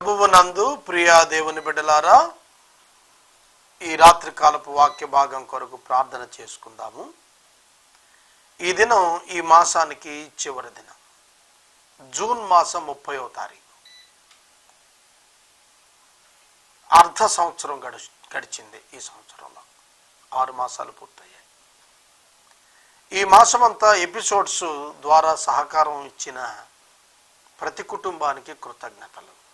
ప్రభువునందు ప్రియా దేవుని బిడ్డలారా ఈ రాత్రి కాలపు వాక్య భాగం కొరకు ప్రార్థన చేసుకుందాము. ఈ దినం ఈ మాసానికి చివరి దినం. జూన్ మాసం ముప్పయో తారీఖు. అర్ధ సంవత్సరం గడి గడిచింది ఈ సంవత్సరంలో. ఆరు మాసాలు పూర్తయ్యాయి. ఈ మాసమంతా ఎపిసోడ్స్ ద్వారా సహకారం ఇచ్చిన ప్రతి కుటుంబానికి కృతజ్ఞతలు.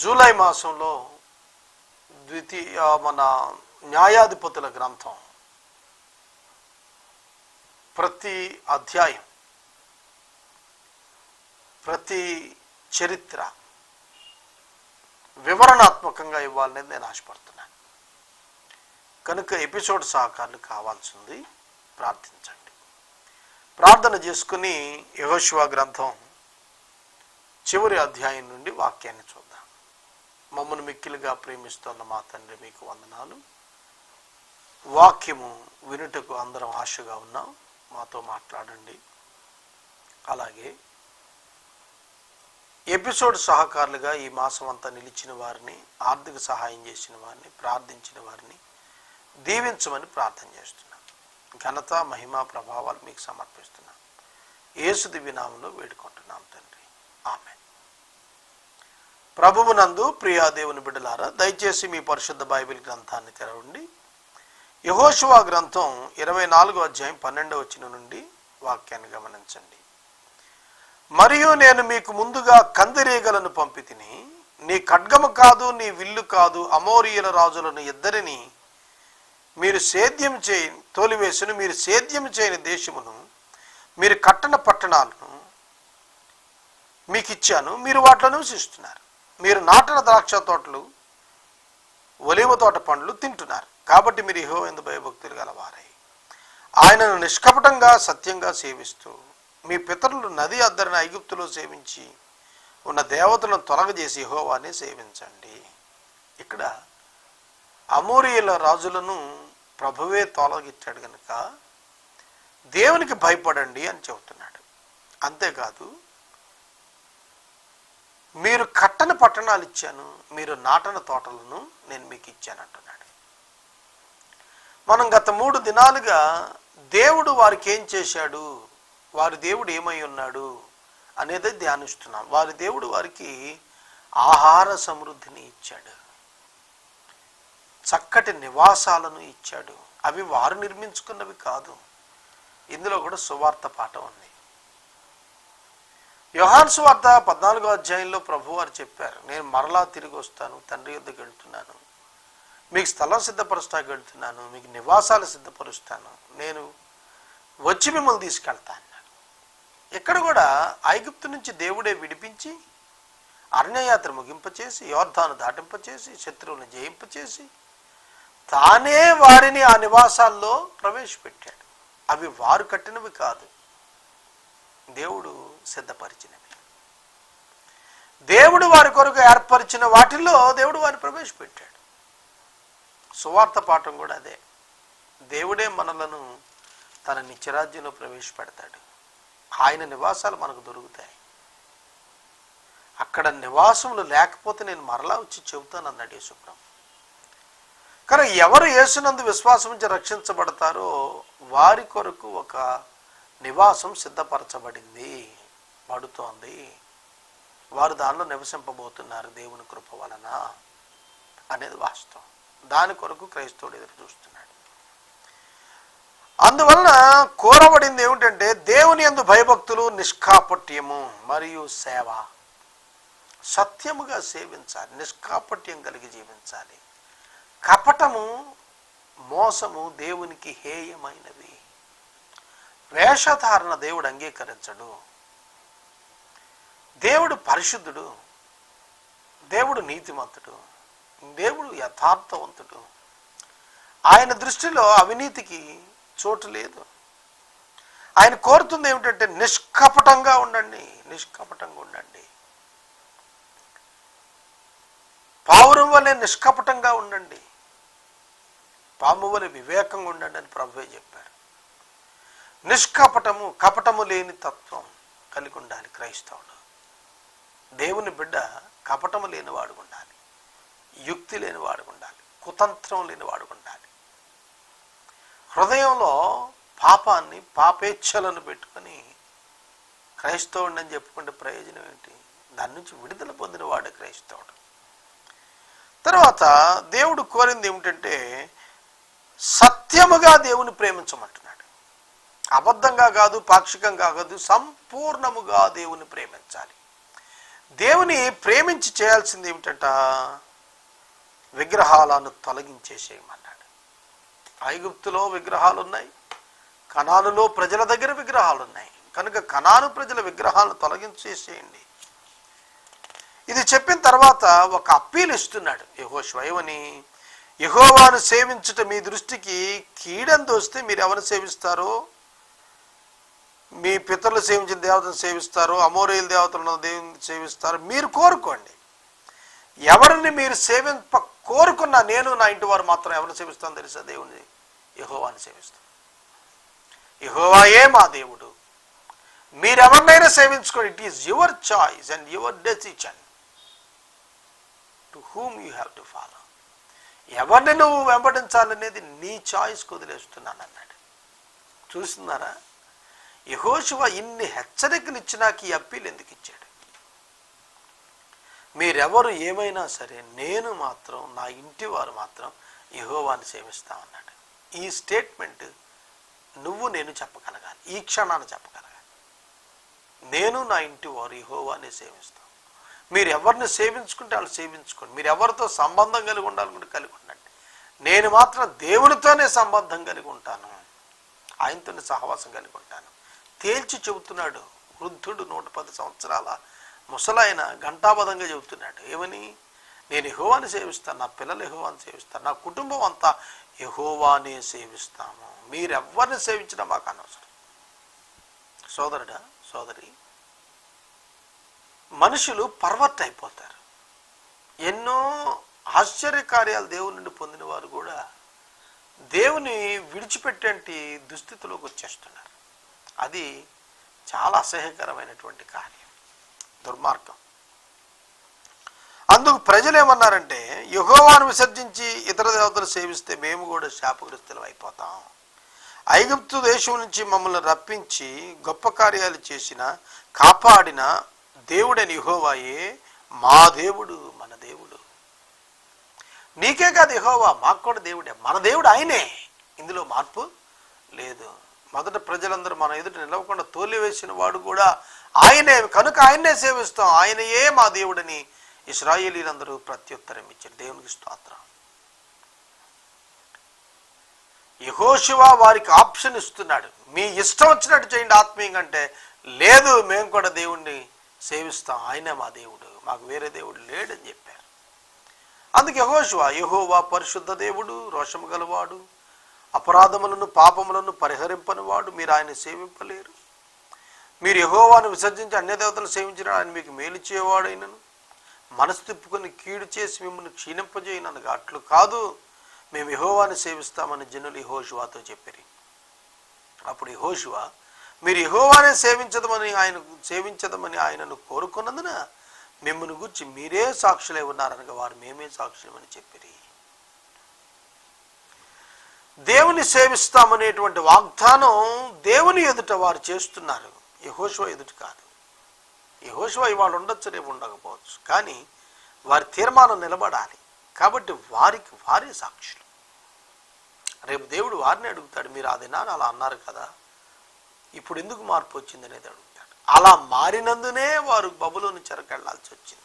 జూలై మాసంలో ద్వితీయ మన న్యాయాధిపతుల గ్రంథం ప్రతి అధ్యాయం ప్రతి చరిత్ర వివరణాత్మకంగా ఇవ్వాలనేది నేను ఆశపడుతున్నాను కనుక ఎపిసోడ్ సహకారులు కావాల్సింది ప్రార్థించండి. ప్రార్థన చేసుకుని యహోశివ గ్రంథం చివరి అధ్యాయం నుండి వాక్యాన్ని చూద్దాం. మమ్మను మిక్కిలుగా ప్రేమిస్తున్న మా తండ్రి మీకు వందనాలు. వాక్యము వినుటకు అందరం ఆశగా ఉన్నాం. మాతో మాట్లాడండి. అలాగే ఎపిసోడ్ సహకారులుగా ఈ మాసం అంతా నిలిచిన వారిని ఆర్థిక సహాయం చేసిన వారిని ప్రార్థించిన వారిని దీవించమని ప్రార్థన చేస్తున్నాను. ఘనత మహిమ ప్రభావాలు మీకు సమర్పిస్తున్నాను. ఏసు దివ్యనామంలో వేడుకుంటున్నాం తండ్రి. ఆమె ప్రభువునందు ప్రియా దేవుని బిడ్డలారా దయచేసి మీ పరిశుద్ధ బైబిల్ గ్రంథాన్ని తెరవండి. యహోశువా గ్రంథం ఇరవై నాలుగో అధ్యాయం పన్నెండవ వచ్చిన నుండి వాక్యాన్ని గమనించండి. మరియు నేను మీకు ముందుగా కందిరీగలను పంపి తిని నీ ఖడ్గము కాదు నీ విల్లు కాదు అమోరియుల రాజులను ఇద్దరిని మీరు సేద్యం చేయి తోలివేసును మీరు సేద్యం చేయని దేశమును మీరు కట్టన పట్టణాలను మీకు ఇచ్చాను మీరు వాటిలో నివసిస్తున్నారు. మీరు నాటిన ద్రాక్ష తోటలు ఒలివ తోట పండ్లు తింటున్నారు. కాబట్టి మీరు ఇహో ఎందు భయభక్తులు గలవారై. ఆయనను నిష్కపటంగా సత్యంగా సేవిస్తూ మీ పితరులు నది అద్దరిని ఐగుప్తులో సేవించి ఉన్న దేవతలను తొలగజేసి హోవాని సేవించండి. ఇక్కడ అమూరియుల రాజులను ప్రభువే తొలగించాడు కనుక దేవునికి భయపడండి అని చెబుతున్నాడు. అంతేకాదు మీరు కట్టని పట్టణాలు ఇచ్చాను మీరు నాటన తోటలను నేను మీకు ఇచ్చాను అంటున్నాడు. మనం గత మూడు దినాలుగా దేవుడు వారికి ఏం చేశాడు? వారి దేవుడు ఏమై ఉన్నాడు అనేది ధ్యానిస్తున్నాం. వారి దేవుడు వారికి ఆహార సమృద్ధిని ఇచ్చాడు. చక్కటి నివాసాలను ఇచ్చాడు. అవి వారు నిర్మించుకున్నవి కాదు. ఇందులో కూడా సువార్త పాఠం ఉంది. యోహాన్ వార్త పద్నాలుగో అధ్యాయంలో ప్రభు వారు చెప్పారు నేను మరలా తిరిగి వస్తాను తండ్రి యొద్దకు వెళ్తున్నాను. మీకు స్థలం సిద్ధపరుస్తాకి వెళ్తున్నాను మీకు నివాసాలు సిద్ధపరుస్తాను. నేను వచ్చి మిమ్మల్ని తీసుకెళ్తా అన్నాడు. ఇక్కడ కూడా ఐగుప్తు నుంచి దేవుడే విడిపించి అరణ్యయాత్ర ముగింపచేసి యోర్ధాను దాటింపచేసి శత్రువులను జయింపచేసి తానే వారిని ఆ నివాసాల్లో ప్రవేశపెట్టాడు. అవి వారు కట్టినవి కాదు. దేవుడు సిద్ధపరిచినవి. దేవుడు వారి కొరకు ఏర్పరిచిన వాటిల్లో దేవుడు వారిని ప్రవేశపెట్టాడు. సువార్త పాఠం కూడా అదే. దేవుడే మనలను తన నిత్యరాజ్యంలో ప్రవేశపెడతాడు. ఆయన నివాసాలు మనకు దొరుకుతాయి. అక్కడ నివాసములు లేకపోతే నేను మరలా వచ్చి చెబుతాను అన్నాడు యేసుప్రభు. కానీ ఎవరు యేసునందు విశ్వాసం నుంచి రక్షించబడతారో వారి కొరకు ఒక నివాసం సిద్ధపరచబడింది. పడుతోంది. వారు దానిలో నివసింపబోతున్నారు దేవుని కృప వలన అనేది వాస్తవం. దాని కొరకు క్రైస్తవుడు ఎదురు చూస్తున్నాడు. అందువలన కోరబడింది ఏమిటంటే దేవుని యందు భయభక్తులు నిష్కాపట్యము మరియు సేవ. సత్యముగా సేవించాలి నిష్కాపట్యం కలిగి జీవించాలి. కపటము మోసము దేవునికి హేయమైనవి. వేషధారణ దేవుడు అంగీకరించడు. దేవుడు పరిశుద్ధుడు దేవుడు నీతిమంతుడు దేవుడు యథార్థవంతుడు. ఆయన దృష్టిలో అవినీతికి చోటు లేదు. ఆయన కోరుతుంది ఏమిటంటే నిష్కపటంగా ఉండండి నిష్కపటంగా ఉండండి. పావురం వలె నిష్కపటంగా ఉండండి. పాము వలె వివేకంగా ఉండండి అని ప్రభువే చెప్పారు. నిష్కపటము కపటము లేని తత్వం కలిగి ఉండాలి క్రైస్తవుడు. దేవుని బిడ్డ కపటము లేని వాడు ఉండాలి. యుక్తి లేని వాడు ఉండాలి. కుతంత్రం లేని వాడు ఉండాలి. హృదయంలో పాపాన్ని పాపేచ్ఛలను పెట్టుకొని క్రైస్తవుడు అని చెప్పుకుంటే ప్రయోజనం ఏంటి? దాని నుంచి విడుదల పొందిన వాడే క్రైస్తవుడు. తర్వాత దేవుడు కోరింది ఏమిటంటే సత్యముగా దేవుని ప్రేమించమంటున్నాడు. అబద్ధంగా కాదు పాక్షికంగా కాదు సంపూర్ణముగా దేవుని ప్రేమించాలి. దేవుని ప్రేమించి చేయాల్సింది ఏమిటంట? విగ్రహాలను తొలగించేసేయమన్నాడు. ఐగుప్తులో విగ్రహాలు ఉన్నాయి కణాలులో ప్రజల దగ్గర విగ్రహాలు ఉన్నాయి కనుక కణాను ప్రజల విగ్రహాలను తొలగించేసేయండి. ఇది చెప్పిన తర్వాత ఒక అప్పీల్ ఇస్తున్నాడు. యహో ఏమని? యహోవాను సేవించుట మీ దృష్టికి కీడని దోస్తే మీరు ఎవరు సేవిస్తారో? మీ పితరులు సేవించిన దేవతను సేవిస్తారు అమోరేయుల దేవతలను దేవుని సేవిస్తారు. మీరు కోరుకోండి. ఎవరిని మీరు సేవింప కోరుకున్నా నేను నా ఇంటి వారు మాత్రం ఎవరిని సేవిస్తాను తెలుసా? దేవుని యహోవాని సేవిస్తాను. యహోవాయే మా దేవుడు. మీరెవరినైనా సేవించుకోండి. It is your choice and your decision to whom you have to follow ఎవరిని నువ్వు వెంబడించాలనేది నీ చాయిస్ వదిలేస్తున్నాను అన్నాడు చూస్తున్నారా? యహోశివ ఇన్ని హెచ్చరికలు ఇచ్చినాక ఈ అప్పీలు ఎందుకు ఇచ్చాడు? మీరెవరు ఏమైనా సరే నేను మాత్రం నా ఇంటి వారు మాత్రం యహోవాని సేవిస్తామన్నాడు ఈ స్టేట్మెంట్ నువ్వు నేను చెప్పగలగాలి. ఈ క్షణాన్ని చెప్పగలగాలి. నేను నా ఇంటి వారు యహోవాన్ని సేవిస్తాం. మీరు ఎవరిని సేవించుకుంటే వాళ్ళు సేవించుకోండి. మీరు ఎవరితో సంబంధం కలిగి ఉండాలనుకుంటే కలిగి ఉండండి. నేను మాత్రం దేవునితోనే సంబంధం కలిగి ఉంటాను. ఆయనతోనే సహవాసం కలిగి ఉంటాను. తేల్చి చెబుతున్నాడు వృద్ధుడు నూట పది సంవత్సరాల ముసలాయన ఘంటాబద్ధంగా చెబుతున్నాడు. ఏమని? నేను ఎహోవాని సేవిస్తాను నా పిల్లలు ఎహోవాని సేవిస్తాను నా కుటుంబం అంతా యహోవానే సేవిస్తాము. మీరెవ్వరిని సేవించడం మాకు అనవసరం. సోదరుడా సోదరి మనుషులు పర్వర్ట్ అయిపోతారు ఎన్నో ఆశ్చర్యకార్యాలు దేవుని నుండి పొందిన వారు కూడా దేవుని విడిచిపెట్టేంటి దుస్థితిలోకి వచ్చేస్తున్నారు. అది చాలా అసహ్యకరమైనటువంటి కార్యం దుర్మార్గం. అందుకు ప్రజలు ఏమన్నారంటే యుహోవాను విసర్జించి ఇతర దేవతలు సేవిస్తే మేము కూడా శాపగ్రస్తులం అయిపోతాం. ఐగుప్తు దేశం నుంచి మమ్మల్ని రప్పించి గొప్ప కార్యాలు చేసిన కాపాడిన దేవుడని యహోవాయే మా దేవుడు మన దేవుడు. నీకే కాదు యహోవా మాకు కూడా దేవుడే మన దేవుడు ఆయనే. ఇందులో మార్పు లేదు. మొదట ప్రజలందరూ మన ఎదుట నిలవకుండా తోలివేసిన వాడు కూడా ఆయనే కనుక ఆయన్నే సేవిస్తాం. ఆయనయే మా దేవుడని ఇస్రాయేలీలందరూ ప్రత్యుత్తరం ఇచ్చారు. దేవునికి స్తోత్రం. యహోశివ వారికి ఆప్షన్ ఇస్తున్నాడు. మీ ఇష్టం వచ్చినట్టు చేయండి ఆత్మీయంగా అంటే లేదు మేము కూడా దేవుణ్ణి సేవిస్తాం. ఆయనే మా దేవుడు. మాకు వేరే దేవుడు లేడని చెప్పారు. అందుకే యహోశివ యహోవా పరిశుద్ధ దేవుడు రోషము గలవాడు. అపరాధములను పాపములను పరిహరింపని వాడు మీరు ఆయన సేవింపలేరు. మీరు యహోవాను విసర్జించి అన్య దేవతలు సేవించిన ఆయన మీకు మేలు చేయవాడైనను. మనసు తిప్పుకొని కీడు చేసి మిమ్మల్ని క్షీణింపజేయనగా అట్లు కాదు మేము యహోవాని సేవిస్తామని జనులు యహోషువాతో చెప్పిరి. అప్పుడు యహోషువ మీరు యహోవానే సేవించదమని ఆయన సేవించదమని ఆయనను కోరుకున్నందున మిమ్మల్ని గురించి మీరే సాక్షులై ఉన్నారనగా వారు మేమే సాక్షులమని చెప్పిరి. దేవుని సేవిస్తామనేటువంటి వాగ్దానం దేవుని ఎదుట వారు చేస్తున్నారు. యహోశివ ఎదుట కాదు. యహోశివ ఇవాళ ఉండొచ్చు రేపు ఉండకపోవచ్చు. కానీ వారి తీర్మానం నిలబడాలి. కాబట్టి వారికి వారే సాక్షులు. రేపు దేవుడు వారిని అడుగుతాడు మీరు ఆ దినాన్ని అలా అన్నారు కదా ఇప్పుడు ఎందుకు మార్పు వచ్చింది అనేది అడుగుతాడు. అలా మారినందునే వారు బబులోని చెరకెళ్ళాల్సి వచ్చింది.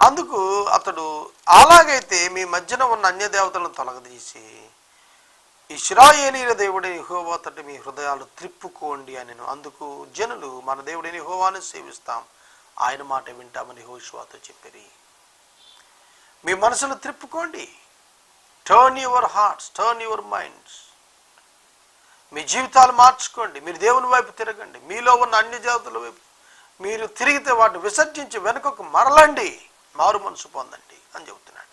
అందుకు అతడు అలాగైతే మీ మధ్యన ఉన్న అన్య దేవతలను తొలగదీసి ఇస్రాయేలీల దేవుడైన హోవా తట మీ హృదయాలు త్రిప్పుకోండి అని అందుకు జనులు మన దేవుడైన హోవాను సేవిస్తాం. ఆయన మాట వింటామని హోషువాతో చెప్పిరి. మీ మనసును త్రిప్పుకోండి. Turn your hearts turn your minds మీ జీవితాలు మార్చుకోండి. మీరు దేవుని వైపు తిరగండి. మీలో ఉన్న అన్ని జాతుల వైపు మీరు తిరిగితే వాటిని విసర్జించి వెనుకకు మరలండి. మారు మనసు పొందండి అని చెబుతున్నాడు.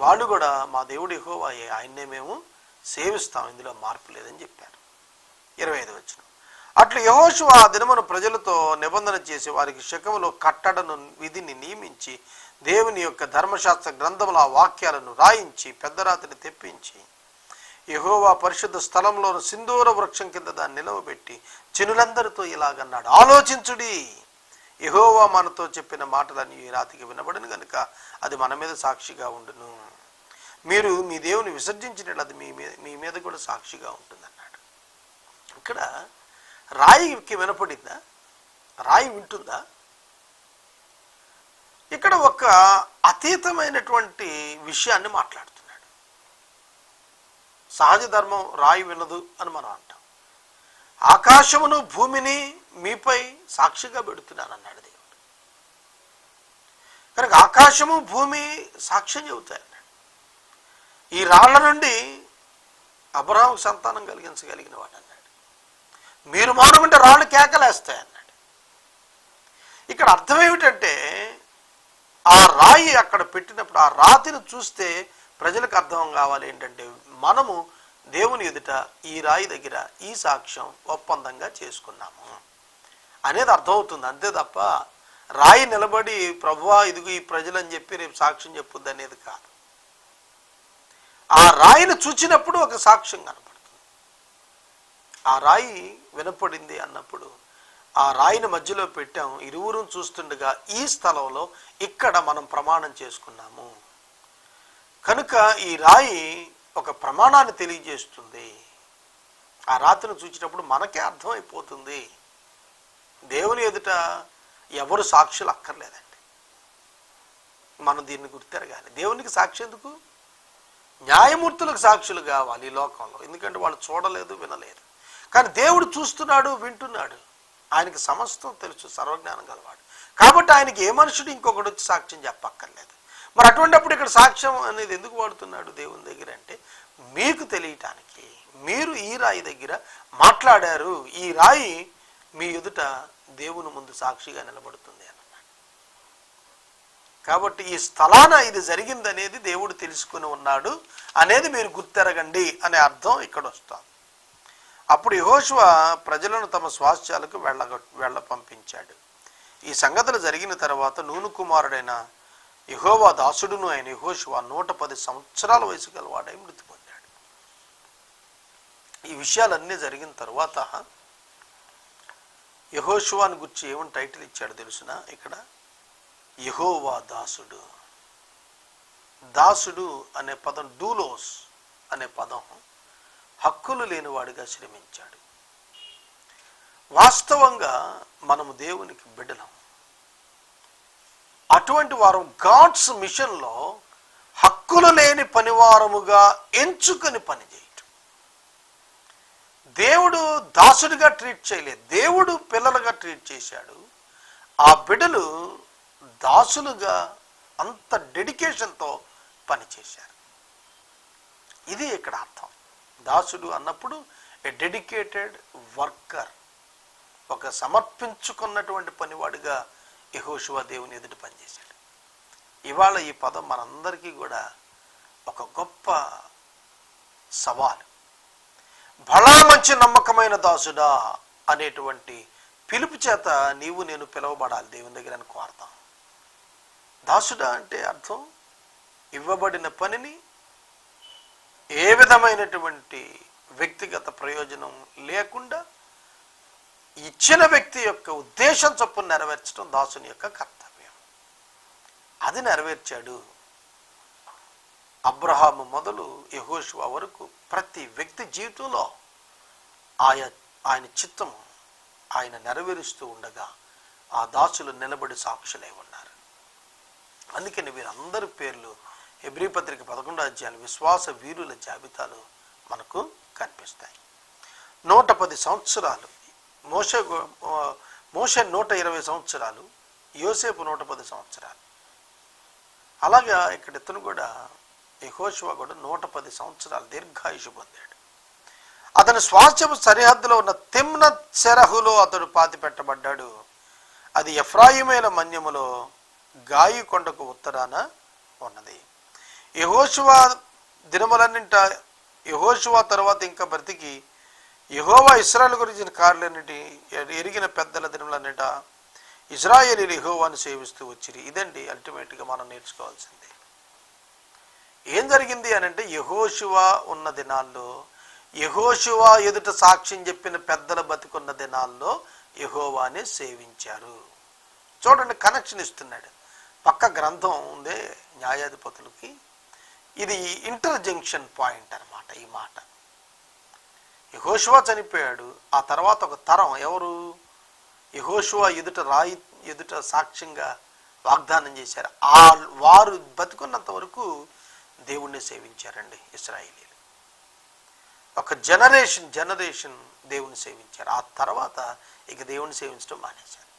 వాళ్ళు కూడా మా దేవుడు యెహోవాయే ఆయన్నే మేము సేవిస్తాం ఇందులో మార్పు లేదని చెప్పారు. ఇరవై ఐదు వచ్చిన అట్లు యహోషు ఆ దినమును ప్రజలతో నిబంధన చేసి వారికి శకములో కట్టడను విధిని నియమించి దేవుని యొక్క ధర్మశాస్త్ర గ్రంథముల ఆ వాక్యాలను రాయించి పెద్దరాతిని తెప్పించి యహోవా పరిశుద్ధ స్థలంలోని సింధూర వృక్షం కింద దాన్ని నిలవబెట్టి చినులందరితో ఇలాగన్నాడు. ఆలోచించుడి. యహోవా మనతో చెప్పిన మాటలని ఈ రాతికి వినబడిన గనుక అది మన మీద సాక్షిగా ఉండును. మీరు మీ దేవుని విసర్జించినట్లు అది మీ మీద మీ మీద కూడా సాక్షిగా ఉంటుందన్నాడు. ఇక్కడ రాయికి వినపడిందా? రాయి వింటుందా? ఇక్కడ ఒక అతీతమైనటువంటి విషయాన్ని మాట్లాడుతున్నాడు. సహజ ధర్మం రాయి వినదు అని మనం అంటాం. ఆకాశమును భూమిని మీపై సాక్షిగా పెడుతున్నాను అన్నాడు దేవుడు. కనుక ఆకాశము భూమి సాక్ష్యం చెబుతాయి అన్నాడు. ఈ రాళ్ళ నుండి అబ్రహాం సంతానం కలిగించగలిగిన వాడు అన్నాడు. మీరు మానమంటే రాళ్ళు కేకలేస్తాయి అన్నాడు. ఇక్కడ అర్థం ఏమిటంటే ఆ రాయి అక్కడ పెట్టినప్పుడు ఆ రాతిని చూస్తే ప్రజలకు అర్థం కావాలి ఏంటంటే మనము దేవుని ఎదుట ఈ రాయి దగ్గర ఈ సాక్ష్యం ఒప్పందంగా చేసుకున్నాము. అనేది అర్థమవుతుంది. అంతే తప్ప రాయి నిలబడి ప్రభువా ఇదిగో ఈ ప్రజలని చెప్పి రేపు సాక్ష్యం చెప్పుద్ది అనేది కాదు. ఆ రాయిని చూచినప్పుడు ఒక సాక్ష్యం కనపడుతుంది. ఆ రాయి వినపడింది అన్నప్పుడు ఆ రాయిని మధ్యలో పెట్టాం ఇరువురు చూస్తుండగా ఈ స్థలంలో ఇక్కడ మనం ప్రమాణం చేసుకున్నాము. కనుక ఈ రాయి ఒక ప్రమాణాన్ని తెలియజేస్తుంది. ఆ రాత్రిని చూసినప్పుడు మనకే అర్థమైపోతుంది. దేవుని ఎదుట ఎవరు సాక్షులు అక్కర్లేదండి. మనం దీన్ని గుర్తెరగాలి. దేవునికి సాక్షి ఎందుకు? న్యాయమూర్తులకు సాక్షులు కావాలి ఈ లోకంలో. ఎందుకంటే వాళ్ళు చూడలేదు వినలేదు. కానీ దేవుడు చూస్తున్నాడు వింటున్నాడు. ఆయనకి సమస్తం తెలుసు సర్వజ్ఞానం గలవాడు. కాబట్టి ఆయనకి ఏ మనుషుడు ఇంకొకటి వచ్చి సాక్ష్యం చెప్పక్కర్లేదు. మరి అటువంటిప్పుడు ఇక్కడ సాక్ష్యం అనేది ఎందుకు వాడుతున్నాడు దేవుని దగ్గర అంటే మీకు తెలియటానికి మీరు ఈ రాయి దగ్గర మాట్లాడారు ఈ రాయి మీ ఎదుట దేవుని ముందు సాక్షిగా నిలబడుతుంది అన్నాడు. కాబట్టి ఈ స్థలాన ఇది జరిగిందనేది దేవుడు తెలుసుకుని ఉన్నాడు అనేది మీరు గుర్తెరగండి అనే అర్థం ఇక్కడ వస్తుంది. అప్పుడు యహోశివ ప్రజలను తమ స్వాస్థ్యాలకు వెళ్ళ వెళ్ళ పంపించాడు. ఈ సంగతులు జరిగిన తర్వాత నూను కుమారుడైన యహోవా దాసుడును ఆయన యహోశివ నూట పది సంవత్సరాల వయసు గలవాడై మృతి పొందాడు ఈ విషయాలన్నీ జరిగిన తర్వాత యహోశివాని గురించి ఏమని టైటిల్ ఇచ్చాడు తెలుసునా? ఇక్కడ యహోవా దాసుడు. దాసుడు అనే పదం డూలోస్ అనే పదం హక్కులు లేనివాడిగా శ్రమించాడు. వాస్తవంగా మనము దేవునికి బిడ్డలం. అటువంటి వారు గాడ్స్ మిషన్లో హక్కులు లేని పనివారముగా ఎంచుకొని పనిచేయటం దేవుడు దాసుడిగా ట్రీట్ చేయలేదు. దేవుడు పిల్లలుగా ట్రీట్ చేశాడు. ఆ బిడ్డలు దాసులుగా అంత డెడికేషన్తో పనిచేశారు ఇది ఇక్కడ అర్థం. దాసుడు అన్నప్పుడు ఏ డెడికేటెడ్ వర్కర్ ఒక సమర్పించుకున్నటువంటి పనివాడిగా యహోశివ దేవుని ఎదుట పనిచేశాడు. ఇవాళ ఈ పదం మనందరికీ కూడా ఒక గొప్ప సవాలు. బలా మంచి నమ్మకమైన దాసుడా అనేటువంటి పిలుపు చేత నీవు నేను పిలువబడాలి దేవుని దగ్గర అని కోరతాం. దాసుడా అంటే అర్థం? ఇవ్వబడిన పనిని ఏ విధమైనటువంటి వ్యక్తిగత ప్రయోజనం లేకుండా ఇచ్చిన వ్యక్తి యొక్క ఉద్దేశం చొప్పున నెరవేర్చడం దాసుని యొక్క కర్తవ్యం. అది నెరవేర్చాడు. అబ్రహాము మొదలు యహోషువ వరకు ప్రతి వ్యక్తి జీవితంలో ఆయా ఆయన చిత్తము ఆయన నెరవేరుస్తూ ఉండగా ఆ దాసులు నిలబడి సాక్షులై ఉన్నారు. అందుకని వీరందరి పేర్లు హెబ్రీ పత్రిక పదకొండో అధ్యాయులు విశ్వాస వీరుల జాబితాలు మనకు కనిపిస్తాయి. నూట పది సంవత్సరాలు మోస మోస నూట ఇరవై సంవత్సరాలు యోసేపు నూట పది సంవత్సరాలు. అలాగా ఇక్కడ ఇతను కూడా యహోశివ కూడా నూట పది సంవత్సరాలు దీర్ఘాయుషు పొందాడు. అతని స్వాస్థ్యపు సరిహద్దులో ఉన్న తిమ్న చెరహులో అతడు పాతి పెట్టబడ్డాడు. అది ఎఫ్రాయిమైన మన్యములో గాయి కొండకు ఉత్తరాన ఉన్నది. యహోశివ దినములన్నింట యహోశివ తర్వాత ఇంకా బ్రతికి యహోవా ఇస్రాయల్ గురించిన కార్లన్నిటి ఎరిగిన పెద్దల దినములన్నిట ఇజ్రాయేలీలు యహోవాను సేవిస్తూ వచ్చిరి. ఇదండి అల్టిమేట్గా మనం నేర్చుకోవాల్సింది. ఏం జరిగింది అని అంటే యహోశివ ఉన్న దినాల్లో యహోశివ ఎదుట సాక్ష్యం చెప్పిన పెద్దల బతికున్న దినాల్లో యహోవాని సేవించారు. చూడండి కనెక్షన్ ఇస్తున్నాడు. పక్క గ్రంథం ఉందే న్యాయాధిపతులకి. ఇది ఇంటర్జంక్షన్ పాయింట్ అనమాట ఈ మాట. యహోశివ చనిపోయాడు. ఆ తర్వాత ఒక తరం ఎవరు? యహోశివ ఎదుట రాయి ఎదుట సాక్ష్యంగా వాగ్దానం చేశారు. ఆ వారు బతుకున్నంత వరకు దేవుణ్ణి సేవించారండి ఇస్రాయిలీలు. ఒక జనరేషన్ జనరేషన్ దేవుని సేవించారు. ఆ తర్వాత ఇక దేవుని సేవించడం మానేశారు.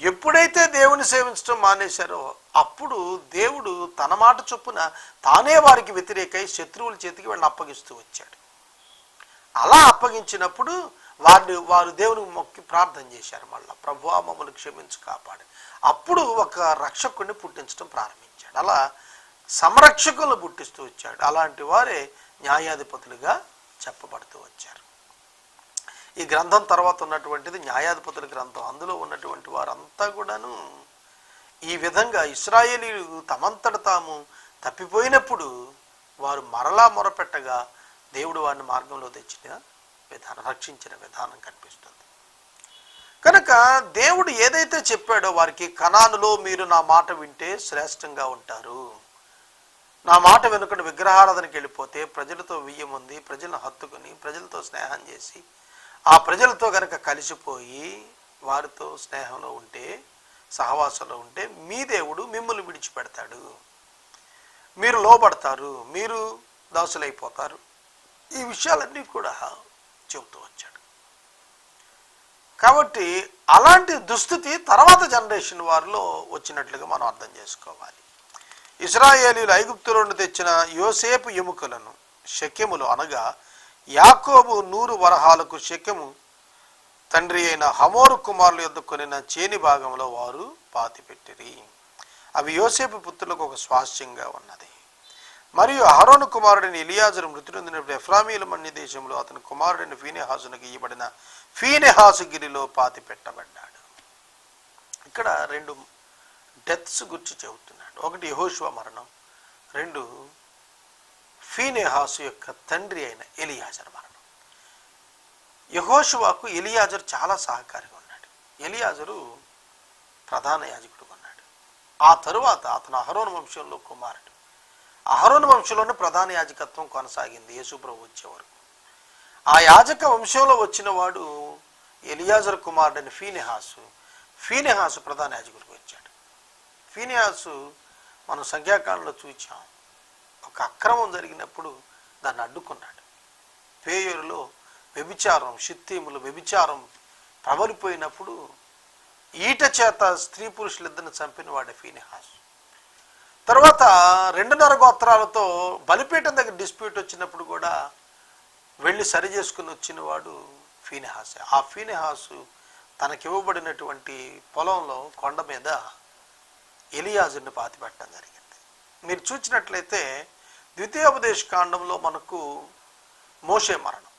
ఎప్పుడైతే దేవుని సేవించడం మానేశారో అప్పుడు దేవుడు తన మాట చొప్పున తానే వారికి వ్యతిరేకై శత్రువుల చేతికి వాళ్ళని అప్పగిస్తూ వచ్చాడు. అలా అప్పగించినప్పుడు వారిని వారు దేవునికి మొక్కి ప్రార్థన చేశారు మళ్ళీ. ప్రభు మమ్మల్ని క్షమించి కాపాడు. అప్పుడు ఒక రక్షకుడిని పుట్టించడం ప్రారంభించాడు. అలా సంరక్షకులను పుట్టిస్తూ వచ్చాడు. అలాంటి వారే న్యాయాధిపతులుగా చెప్పబడుతూ వచ్చారు. ఈ గ్రంథం తర్వాత ఉన్నటువంటిది న్యాయాధిపతుల గ్రంథం. అందులో ఉన్నటువంటి వారంతా కూడాను ఈ విధంగా ఇస్రాయేలీలు తమంతట తాము తప్పిపోయినప్పుడు వారు మరలా మొరపెట్టగా దేవుడు వారిని మార్గంలో తెచ్చిన విధానం రక్షించిన విధానం కనిపిస్తుంది. కనుక దేవుడు ఏదైతే చెప్పాడో వారికి కణానులో మీరు నా మాట వింటే శ్రేష్టంగా ఉంటారు. నా మాట వెనుకడు విగ్రహారాధనకి వెళ్ళిపోతే ప్రజలతో వియ్యం ఉంది ప్రజలను హత్తుకుని ప్రజలతో స్నేహం చేసి ఆ ప్రజలతో గనక కలిసిపోయి వారితో స్నేహంలో ఉంటే సహవాసంలో ఉంటే మీ దేవుడు మిమ్మల్ని విడిచిపెడతాడు. మీరు లోబడతారు మీరు దాసులైపోతారు. ఈ విషయాలన్నీ కూడా చెబుతూ వచ్చాడు. కాబట్టి అలాంటి దుస్థితి తర్వాత జనరేషన్ వారిలో వచ్చినట్లుగా మనం అర్థం చేసుకోవాలి. ఇస్రాయేలీలు ఐగుప్తు నుండి తెచ్చిన యోసేపు ఎముకలను శక్యములు అనగా యాకోబు నూరు వరహాలకు శక్యము తండ్రి అయిన హమోరు కుమారులు ఎద్దుకొనిన చేని భాగంలో వారు పాతిపెట్టిరి. అవి యోసేపు పుత్రులకు ఒక స్వాస్థ్యంగా ఉన్నది. మరియు అహరోను కుమారుడైన ఇలియాజరు మృతి నొందినప్పుడు ఎఫ్రామీల మన్య దేశంలో అతని కుమారుడైన ఫీనెహాసునకు ఇయ్యబడిన ఫీనెహాసు గిరిలో పాతి పెట్టబడ్డాడు ఇక్కడ రెండు డెత్స్ గురించి చెబుతున్నాడు. ఒకటి యహోశివ మరణం రెండు ఫీనెహాసు యొక్క తండ్రి అయిన ఎలియాజర్ మరణం. యహోశివాకు ఎలియాజర్ చాలా సహకారిగా ఉన్నాడు. ఎలియాజరు ప్రధాన యాజకుడు ఉన్నాడు. ఆ తరువాత అతను అహరోను వంశంలో కుమారుడు. అహరోను వంశంలోనే ప్రధాన యాజకత్వం కొనసాగింది. యేసుప్రభు వచ్చే వరకు ఆ యాజక వంశంలో వచ్చిన వాడు ఎలియాజర్ కుమారుడైన ఫీనిహాసు. ఫీనిహాసు ప్రధాన యాజకుడికి వచ్చాడు. ఫీనిహాసు మనం సంఖ్యాకాలంలో చూచాం. ఒక అక్రమం జరిగినప్పుడు దాన్ని అడ్డుకున్నాడు. పేయూరులో వ్యభిచారం షిత్తీములు వ్యభిచారం ప్రబలిపోయినప్పుడు ఈట చేత స్త్రీ పురుషులిద్దరిని చంపిన వాడే ఫీనిహాస్. తర్వాత రెండున్నర గోత్రాలతో బలిపీఠం దగ్గర డిస్ప్యూట్ వచ్చినప్పుడు కూడా వెళ్ళి సరి చేసుకుని వచ్చిన వాడు ఫీనిహాస్. ఆ ఫీనిహాసు తనకివ్వబడినటువంటి పొలంలో కొండ మీద ఎలియాజుని పాతిపెట్టడం జరిగింది. మీరు చూసినట్లయితే ద్వితీయోపదేశ కాండంలో మనకు మోషే మరణం.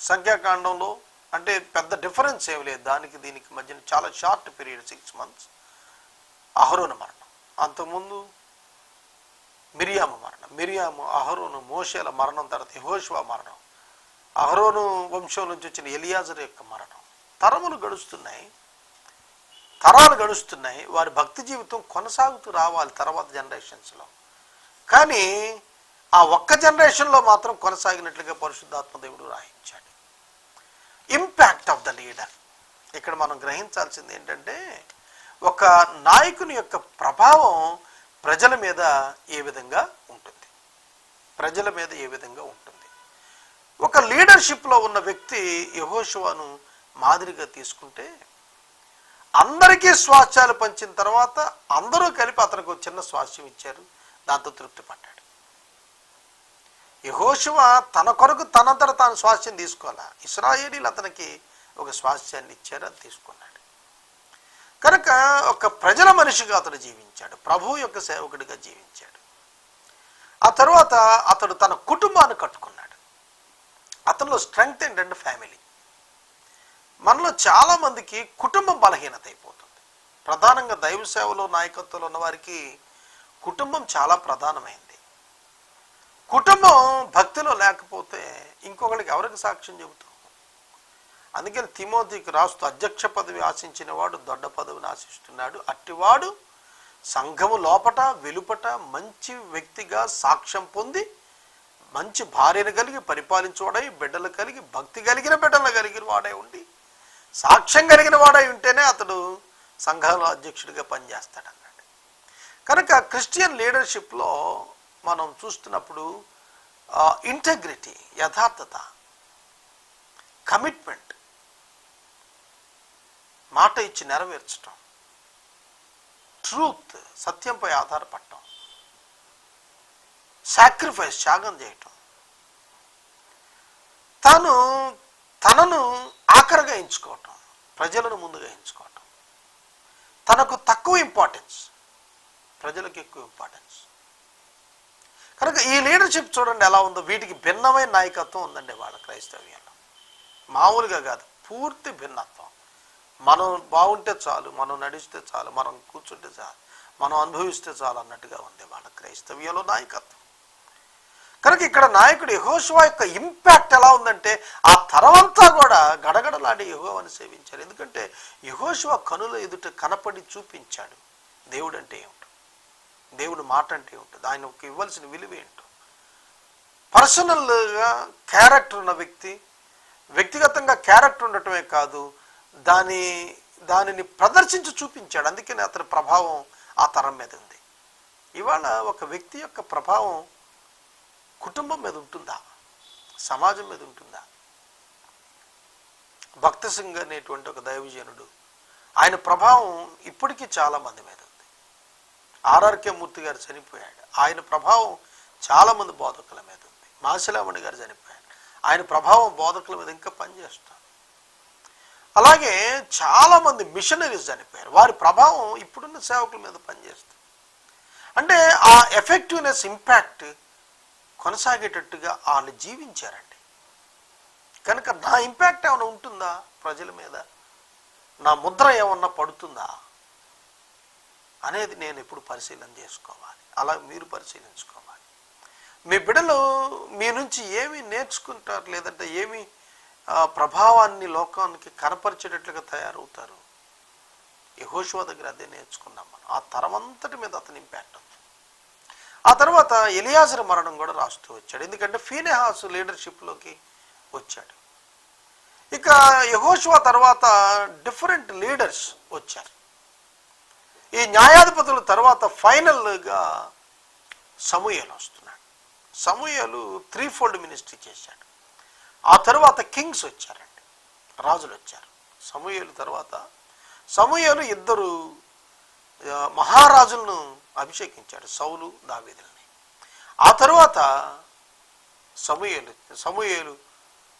సంఖ్యాకాండంలో అంటే పెద్ద డిఫరెన్స్ ఏమి లేదు. దానికి దీనికి మధ్యన చాలా షార్ట్ పీరియడ్ సిక్స్ మంత్స్. అహరోన మరణం. అంతకుముందు మిరియాము మరణం. మిరియాము అహరోను మోషేల మరణం తర్వాత యెహోషువ మరణం. అహరోను వంశం నుంచి వచ్చిన ఎలియాజర్ యొక్క మరణం. తరములు గడుస్తున్నాయి. తరాలు గడుస్తున్నాయి. వారి భక్తి జీవితం కొనసాగుతూ రావాలి తర్వాత జనరేషన్స్లో. కానీ ఆ ఒక్క జనరేషన్లో మాత్రం కొనసాగినట్లుగా పరిశుద్ధాత్మ దేవుడు రాయించాడు. Impact of the leader. ఇక్కడ మనం గ్రహించాల్సింది ఏంటంటే ఒక నాయకుని యొక్క ప్రభావం ప్రజల మీద ఏ విధంగా ఉంటుంది? ప్రజల మీద ఏ విధంగా ఉంటుంది? ఒక లీడర్షిప్లో ఉన్న వ్యక్తి యహోశివాను మాదిరిగా తీసుకుంటే అందరికీ స్వాస్థ్యాలు పంచిన తర్వాత అందరూ కలిపి అతనికి ఒక చిన్న స్వాస్థ్యం ఇచ్చారు. దాంతో తృప్తి పడ్డాడు. యహోశివ తన కొరకు తనంతట తాను స్వాస్థ్యం తీసుకోవాలా? ఇస్రాయేలీలు అతనికి ఒక స్వాస్థ్యాన్ని ఇచ్చారు అది తీసుకున్నాడు. కనుక ఒక ప్రజల మనిషిగా అతడు జీవించాడు. ప్రభు యొక్క సేవకుడిగా జీవించాడు. ఆ తర్వాత అతడు తన కుటుంబాన్ని కట్టుకున్నాడు. అతనిలో స్ట్రెంగ్త్ ఏంటంటే ఫ్యామిలీ. మనలో చాలా మందికి కుటుంబం బలహీనత అయిపోతుంది. ప్రధానంగా దైవ సేవలో నాయకత్వంలో ఉన్న వారికి కుటుంబం చాలా ప్రధానమైంది. కుటుంబం భక్తిలో లేకపోతే ఇంకొకరికి ఎవరికి సాక్ష్యం చెబుతాం? అందుకని తిమోతికి రాస్తూ అధ్యక్ష పదవి ఆశించిన వాడు దొడ్డ పదవిని ఆశిస్తున్నాడు. అట్టివాడు సంఘము లోపట వెలుపట మంచి వ్యక్తిగా సాక్ష్యం పొంది మంచి భార్యను కలిగి పరిపాలించువాడై బిడ్డలు కలిగి భక్తి కలిగిన బిడ్డలు కలిగిన వాడై ఉండి సాక్ష్యం కలిగిన వాడై ఉంటేనే అతడు సంఘంలో అధ్యక్షుడిగా పనిచేస్తాడు అన్నాడు. కనుక క్రిస్టియన్ లీడర్షిప్లో మనం చూస్తున్నప్పుడు ఇంటగ్రిటీ యథార్థత కమిట్మెంట్ మాట ఇచ్చి నెరవేర్చటం. ట్రూత్ సత్యంపై ఆధారపడటం. సాక్రిఫైస్ త్యాగం చేయటం. తాను తనను ఆఖరిగా ఎంచుకోవటం. ప్రజలను ముందుగా ఎంచుకోవటం. తనకు తక్కువ ఇంపార్టెన్స్ ప్రజలకు ఎక్కువ ఇంపార్టెన్స్ కనుక ఈ లీడర్షిప్ చూడండి ఎలా ఉందో. వీటికి భిన్నమైన నాయకత్వం ఉందండి వాళ్ళ క్రైస్తవ్యంలో మామూలుగా కాదు పూర్తి భిన్నత్వం. మనం బాగుంటే చాలు మనం నడిస్తే చాలు మనం కూర్చుంటే చాలు మనం అనుభవిస్తే చాలు అన్నట్టుగా ఉంది వాళ్ళ క్రైస్తవ్యంలో నాయకత్వం. కనుక ఇక్కడ నాయకుడు యహోశివా యొక్క ఇంపాక్ట్ ఎలా ఉందంటే ఆ తరమంతా కూడా గడగడలాడి యహోవాని సేవించారు ఎందుకంటే యహోశివా కనుల ఎదుట కనపడి చూపించాడు. దేవుడు అంటే ఏమిటో? దేవుడు మాట అంటే ఏమిటో? ఆయనకు ఇవ్వాల్సిన విలువ ఏంటో? పర్సనల్గా క్యారెక్టర్ ఉన్న వ్యక్తి వ్యక్తిగతంగా క్యారెక్టర్ ఉండటమే కాదు దాని దానిని ప్రదర్శించి చూపించాడు. అందుకని అతని ప్రభావం ఆ తరం మీద ఉంది. ఇవాళ ఒక వ్యక్తి యొక్క ప్రభావం కుటుంబం మీద ఉంటుందా? సమాజం మీద ఉంటుందా? భక్త సింగ్ అనేటువంటి ఒక దైవజనుడు ఆయన ప్రభావం ఇప్పటికీ చాలా మంది మీద ఉంది. ఆర్ఆర్కే మూర్తి గారు చనిపోయాడు. ఆయన ప్రభావం చాలా మంది బోధకుల మీద ఉంది. మాసిలామణి గారు చనిపోయాడు. ఆయన ప్రభావం బోధకుల మీద ఇంకా పనిచేస్తారు అలాగే చాలా మంది మిషనరీస్ చనిపోయారు. వారి ప్రభావం ఇప్పుడున్న సేవకుల మీద పనిచేస్తుంది. అంటే ఆ ఎఫెక్టివ్నెస్ ఇంపాక్ట్ కొనసాగేటట్టుగా వాళ్ళు జీవించారండి. కనుక నా ఇంపాక్ట్ ఏమైనా ఉంటుందా ప్రజల మీద? నా ముద్ర ఏమన్నా పడుతుందా? అనేది నేను ఇప్పుడు పరిశీలన చేసుకోవాలి. అలా మీరు పరిశీలించుకోవాలి. మీ బిడ్డలు మీ నుంచి ఏమి నేర్చుకుంటారు? లేదంటే ఏమి ప్రభావాన్ని లోకానికి కనపరిచేటట్లుగా తయారవుతారు. యహోశివ దగ్గర అదే నేర్చుకున్నాం మనం. ఆ తరమంతటి మీద అతని ఇంపాక్ట్ ఉంది. ఆ తర్వాత ఎలియాజర్ మరణం కూడా రాస్తూ వచ్చాడు. ఎందుకంటే ఫీనెహాస్ లీడర్షిప్లోకి వచ్చాడు. ఇక యహోశివ తర్వాత డిఫరెంట్ లీడర్స్ వచ్చారు. ఈ న్యాయాధిపతుల తర్వాత ఫైనల్గా సమూయలు వస్తున్నాడు. సమూయలు త్రీ ఫోల్డ్ మినిస్ట్రీ చేశాడు. ఆ తర్వాత కింగ్స్ వచ్చారండి. రాజులు వచ్చారు. సమూహలు తర్వాత సమూహలు ఇద్దరు మహారాజులను అభిషేకించాడు సౌలు దావేదుల్ని. ఆ తరువాత సమూహలు సమూహలు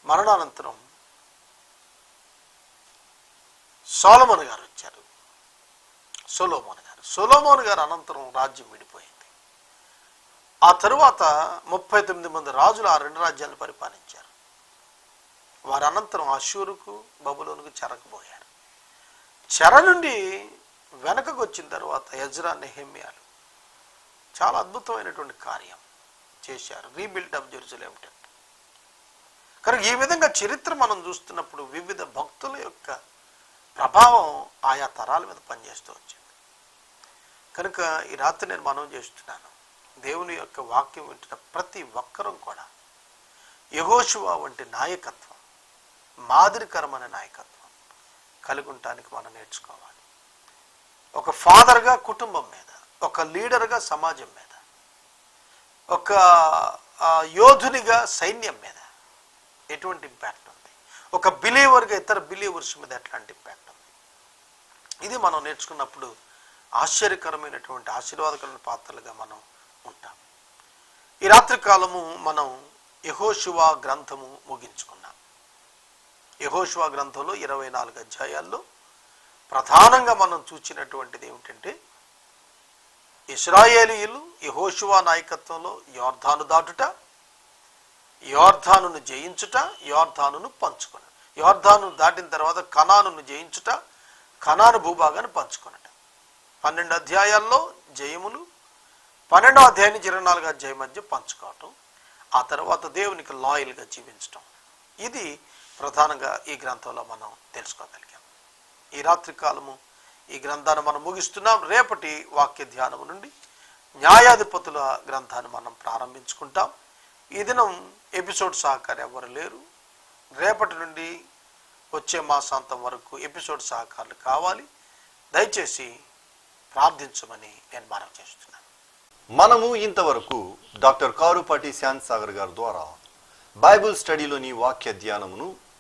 మరణానంతరం సోలమోన్ గారు వచ్చారు. సోలోమోన్ గారు. సోలోమోన్ గారు అనంతరం రాజ్యం విడిపోయింది. ఆ తరువాత ముప్పై తొమ్మిది మంది రాజులు ఆ రెండు రాజ్యాలను పరిపాలించారు. వారు అనంతరం అశూరుకు బబులోనుకు చెరకపోయారు చెర నుండి వెనకకు వచ్చిన తర్వాత యజ్రా నెహమ్యాలు చాలా అద్భుతమైనటువంటి కార్యం చేశారు. Rebuild up Jerusalem temple. కనుక ఈ విధంగా చరిత్ర మనం చూస్తున్నప్పుడు వివిధ భక్తుల యొక్క ప్రభావం ఆయా తరాల మీద పనిచేస్తూ వచ్చింది. కనుక ఈ రాత్రి నేను మనం చేస్తున్నాను. దేవుని యొక్క వాక్యం వింటున్న ప్రతి ఒక్కరూ కూడా యహోశువ వంటి నాయకత్వం మాదిరికరమైన నాయకత్వం కలిగి ఉండటానికి మనం నేర్చుకోవాలి. ఒక ఫాదర్గా కుటుంబం మీద ఒక లీడర్గా సమాజం మీద ఒక యోధునిగా సైన్యం మీద ఎటువంటి ఇంపాక్ట్ ఉంది? ఒక బిలీవర్గా ఇతర బిలీవర్స్ మీద ఎట్లాంటి ఇంపాక్ట్ ఉంది? ఇది మనం నేర్చుకున్నప్పుడు ఆశ్చర్యకరమైనటువంటి ఆశీర్వాదకరమైన పాత్రలుగా మనం ఉంటాం. ఈ రాత్రి కాలము మనం యహోశివ గ్రంథము ముగించుకున్నాం. యహోశివ గ్రంథంలో ఇరవై నాలుగు అధ్యాయాల్లో ప్రధానంగా మనం చూచినటువంటిది ఏమిటంటే ఇస్రాయేలీయులు యహోషువా నాయకత్వంలో యోర్ధాను దాటుట యోర్ధానును జయించుట యోర్ధానును పంచుకొనట. యోర్ధాను దాటిన తర్వాత కణాను జయించుట కణాను భూభాగాన్ని పంచుకొనట. పన్నెండు అధ్యాయాల్లో జయములు పన్నెండో అధ్యాయం ఇరవై నాలుగు అధ్యాయం మధ్య పంచుకోవటం ఆ తర్వాత దేవునికి లాయల్గా జీవించటం. ఇది ప్రధానంగా ఈ గ్రంథంలో మనం తెలుసుకోగలిగాం. ఈ రాత్రి కాలము ఈ గ్రంథాన్ని మనం ముగిస్తున్నాం. రేపటి వాక్య ధ్యానము నుండి న్యాయాధిపతుల గ్రంథాన్ని మనం ప్రారంభించుకుంటాం. ఈ దినం ఎపిసోడ్ సహకారం ఎవరు లేరు. రేపటి నుండి వచ్చే మాసాంతం వరకు ఎపిసోడ్ సహకారులు కావాలి. దయచేసి ప్రార్థించమని నేను మనం చేస్తున్నాను. మనము ఇంతవరకు డాక్టర్ కారుపాటి శాంత్ సాగర్ గారి ద్వారా బైబిల్ స్టడీలోని వాక్య ధ్యానమును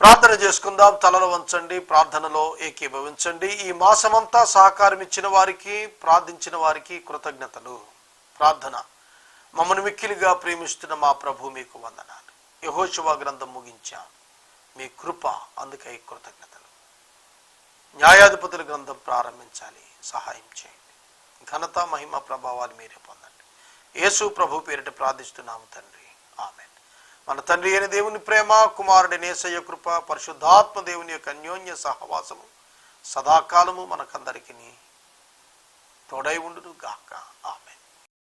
ప్రార్థన చేసుకుందాం. తలలు వంచండి ప్రార్థనలో ఏకీభవించండి. ఈ మాసమంతా సహకారం ఇచ్చిన వారికి ప్రార్థించిన వారికి కృతజ్ఞతలు. ప్రార్థన. మమ్మల్ని మిక్కిలిగా ప్రేమిస్తున్న మా ప్రభు మీకు వందనాలు. యహోశివ గ్రంథం ముగించాం. మీ కృప అందుకై కృతజ్ఞతలు. న్యాయాధిపతుల గ్రంథం ప్రారంభించాలి. సహాయం చేయండి. ఘనత మహిమ ప్రభావాలు మీరే పొందండి. యేసు ప్రభు పేరిట ప్రార్థిస్తున్నాము తండ్రి. ఆమె మన తండ్రి అయిన దేవుని ప్రేమ కుమారుడి నేసయ్య కృప పరిశుద్ధాత్మ దేవుని యొక్క అన్యోన్య సహవాసము సదాకాలము మనకందరికీ తోడై ఉండును గాక